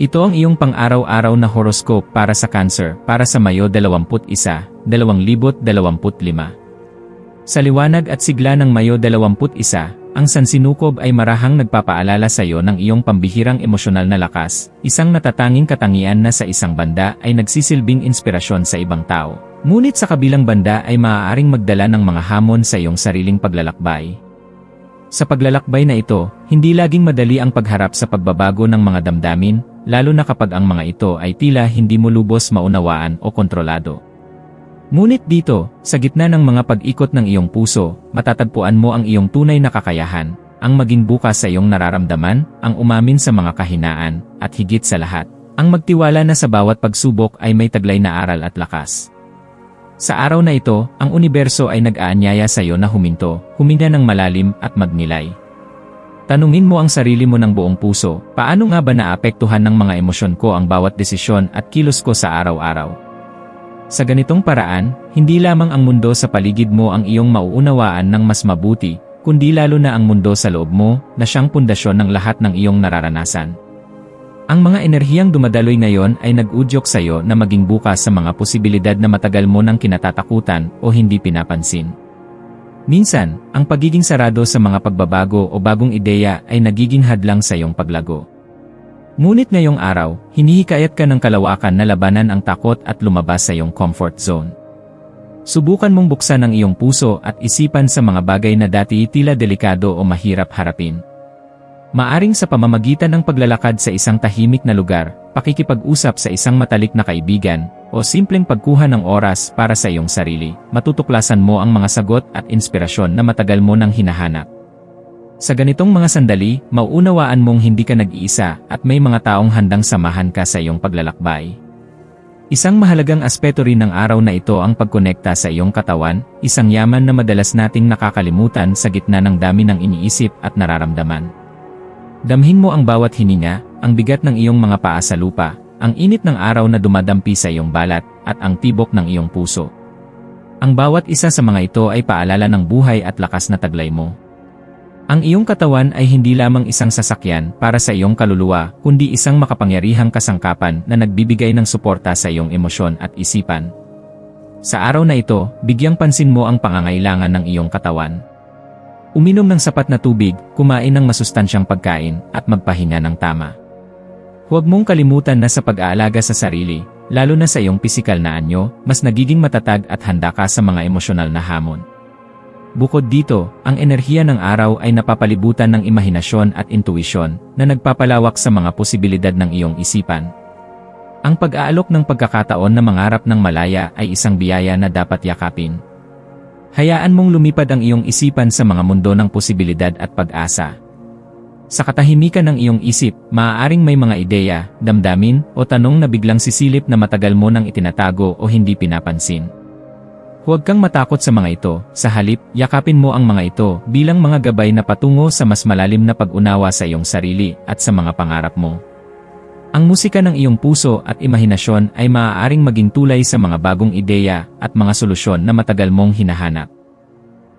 Ito ang iyong pang-araw-araw na horoscope para sa Cancer para sa Mayo 21, 2025. Sa liwanag at sigla ng Mayo 21, ang sansinukob ay marahang nagpapaalala sa iyo ng iyong pambihirang emosyonal na lakas, isang natatanging katangian na sa isang banda ay nagsisilbing inspirasyon sa ibang tao. Ngunit sa kabilang banda ay maaaring magdala ng mga hamon sa iyong sariling paglalakbay. Sa paglalakbay na ito, hindi laging madali ang pagharap sa pagbabago ng mga damdamin, lalo na kapag ang mga ito ay tila hindi mo lubos maunawaan o kontrolado. Ngunit dito, sa gitna ng mga pag-ikot ng iyong puso, matatagpuan mo ang iyong tunay na kakayahan, ang maging bukas sa iyong nararamdaman, ang umamin sa mga kahinaan, at higit sa lahat, ang magtiwala na sa bawat pagsubok ay may taglay na aral at lakas. Sa araw na ito, ang universo ay nag-aanyaya sa iyo na huminto, huminga ng malalim at magnilay. Tanungin mo ang sarili mo ng buong puso, paano nga ba naapektuhan ng mga emosyon ko ang bawat desisyon at kilos ko sa araw-araw? Sa ganitong paraan, hindi lamang ang mundo sa paligid mo ang iyong mauunawaan ng mas mabuti, kundi lalo na ang mundo sa loob mo na siyang pundasyon ng lahat ng iyong nararanasan. Ang mga enerhiyang dumadaloy ngayon ay nag-udyok sa iyo na maging bukas sa mga posibilidad na matagal mo nang kinatatakutan o hindi pinapansin. Minsan, ang pagiging sarado sa mga pagbabago o bagong ideya ay nagiging hadlang sa iyong paglago. Ngunit ngayong araw, hinihikayat ka ng kalawakan na labanan ang takot at lumabas sa iyong comfort zone. Subukan mong buksan ang iyong puso at isipan sa mga bagay na dati tila delikado o mahirap harapin. Maaring sa pamamagitan ng paglalakad sa isang tahimik na lugar, pakikipag-usap sa isang matalik na kaibigan, o simpleng pagkuha ng oras para sa iyong sarili, matutuklasan mo ang mga sagot at inspirasyon na matagal mo nang hinahanap. Sa ganitong mga sandali, mauunawaan mong hindi ka nag-iisa at may mga taong handang samahan ka sa iyong paglalakbay. Isang mahalagang aspeto rin ng araw na ito ang pagkonekta sa iyong katawan, isang yaman na madalas nating nakakalimutan sa gitna ng dami ng iniisip at nararamdaman. Damhin mo ang bawat hininga, ang bigat ng iyong mga paa sa lupa, ang init ng araw na dumadampi sa iyong balat, at ang tibok ng iyong puso. Ang bawat isa sa mga ito ay paalala ng buhay at lakas na taglay mo. Ang iyong katawan ay hindi lamang isang sasakyan para sa iyong kaluluwa, kundi isang makapangyarihang kasangkapan na nagbibigay ng suporta sa iyong emosyon at isipan. Sa araw na ito, bigyang pansin mo ang pangangailangan ng iyong katawan. Uminom ng sapat na tubig, kumain ng masustansyang pagkain, at magpahinga ng tama. Huwag mong kalimutan na sa pag-aalaga sa sarili, lalo na sa iyong pisikal na anyo, mas nagiging matatag at handa ka sa mga emosyonal na hamon. Bukod dito, ang enerhiya ng araw ay napapalibutan ng imahinasyon at intuisyon na nagpapalawak sa mga posibilidad ng iyong isipan. Ang pag-aalok ng pagkakataon na mangarap ng malaya ay isang biyaya na dapat yakapin. Hayaan mong lumipad ang iyong isipan sa mga mundo ng posibilidad at pag-asa. Sa katahimikan ng iyong isip, maaaring may mga ideya, damdamin, o tanong na biglang sisilip na matagal mo nang itinatago o hindi pinapansin. Huwag kang matakot sa mga ito, sa halip, yakapin mo ang mga ito bilang mga gabay na patungo sa mas malalim na pag-unawa sa iyong sarili at sa mga pangarap mo. Ang musika ng iyong puso at imahinasyon ay maaaring maging tulay sa mga bagong ideya at mga solusyon na matagal mong hinahanap.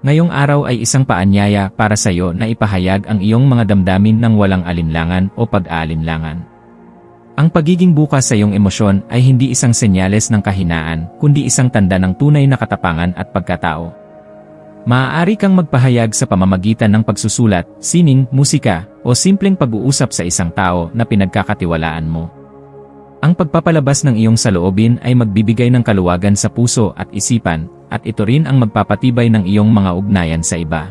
Ngayong araw ay isang paanyaya para sa iyo na ipahayag ang iyong mga damdamin ng walang alinlangan o pag-aalinlangan. Ang pagiging bukas sa iyong emosyon ay hindi isang senyales ng kahinaan, kundi isang tanda ng tunay na katapangan at pagkatao. Maaari kang magpahayag sa pamamagitan ng pagsusulat, sining, musika, o simpleng pag-uusap sa isang tao na pinagkakatiwalaan mo. Ang pagpapalabas ng iyong saloobin ay magbibigay ng kaluwagan sa puso at isipan, at ito rin ang magpapatibay ng iyong mga ugnayan sa iba.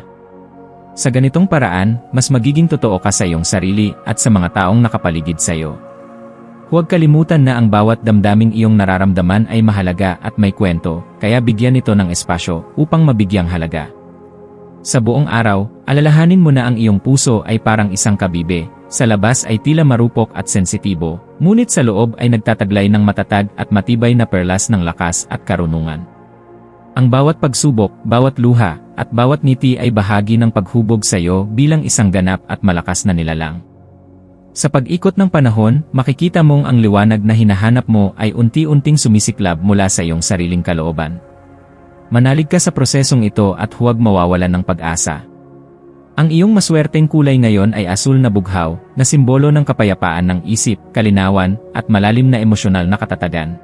Sa ganitong paraan, mas magiging totoo ka sa iyong sarili at sa mga taong nakapaligid sa iyo. Huwag kalimutan na ang bawat damdaming iyong nararamdaman ay mahalaga at may kwento, kaya bigyan ito ng espasyo upang mabigyang halaga. Sa buong araw, alalahanin mo na ang iyong puso ay parang isang kabibe, sa labas ay tila marupok at sensitibo, ngunit sa loob ay nagtataglay ng matatag at matibay na perlas ng lakas at karunungan. Ang bawat pagsubok, bawat luha, at bawat ngiti ay bahagi ng paghubog sa iyo bilang isang ganap at malakas na nilalang. Sa pag-ikot ng panahon, makikita mong ang liwanag na hinahanap mo ay unti-unting sumisiklab mula sa iyong sariling kalooban. Manalig ka sa prosesong ito at huwag mawawalan ng pag-asa. Ang iyong maswerteng kulay ngayon ay asul na bughaw, na simbolo ng kapayapaan ng isip, kalinawan, at malalim na emosyonal na katatagan.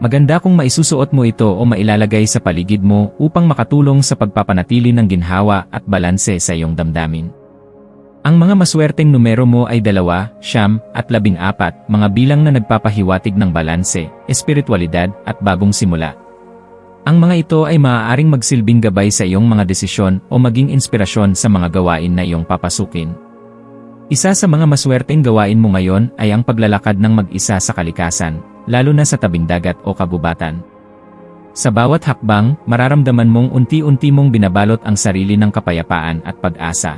Maganda kung maisusuot mo ito o mailalagay sa paligid mo upang makatulong sa pagpapanatili ng ginhawa at balanse sa iyong damdamin. Ang mga maswerteng numero mo ay dalawa, siyam, at labing apat, mga bilang na nagpapahiwatig ng balanse, espiritualidad, at bagong simula. Ang mga ito ay maaaring magsilbing gabay sa iyong mga desisyon o maging inspirasyon sa mga gawain na iyong papasukin. Isa sa mga maswerteng gawain mo ngayon ay ang paglalakad ng mag-isa sa kalikasan, lalo na sa tabing dagat o kagubatan. Sa bawat hakbang, mararamdaman mong unti-unti mong binabalot ang sarili ng kapayapaan at pag-asa.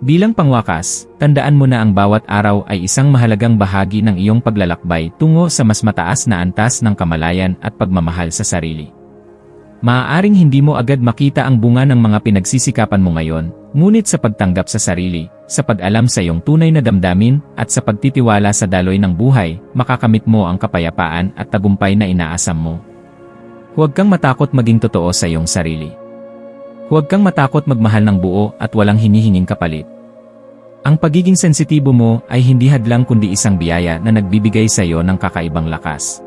Bilang pangwakas, tandaan mo na ang bawat araw ay isang mahalagang bahagi ng iyong paglalakbay tungo sa mas mataas na antas ng kamalayan at pagmamahal sa sarili. Maaaring hindi mo agad makita ang bunga ng mga pinagsisikapan mo ngayon, ngunit sa pagtanggap sa sarili, sa pag-alam sa iyong tunay na damdamin, at sa pagtitiwala sa daloy ng buhay, makakamit mo ang kapayapaan at tagumpay na inaasam mo. Huwag kang matakot maging totoo sa iyong sarili. Huwag kang matakot magmahal ng buo at walang hinihinging kapalit. Ang pagiging sensitibo mo ay hindi hadlang kundi isang biyaya na nagbibigay sa iyo ng kakaibang lakas.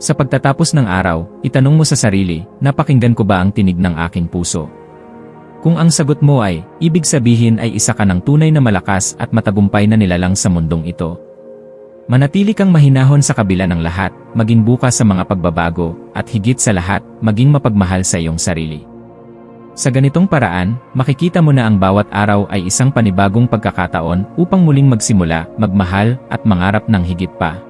Sa pagtatapos ng araw, itanong mo sa sarili, napakinggan ko ba ang tinig ng aking puso? Kung ang sagot mo ay, ibig sabihin ay isa ka ng tunay na malakas at matagumpay na nilalang sa mundong ito. Manatili kang mahinahon sa kabila ng lahat, maging bukas sa mga pagbabago, at higit sa lahat, maging mapagmahal sa iyong sarili. Sa ganitong paraan, makikita mo na ang bawat araw ay isang panibagong pagkakataon upang muling magsimula, magmahal, at mangarap ng higit pa.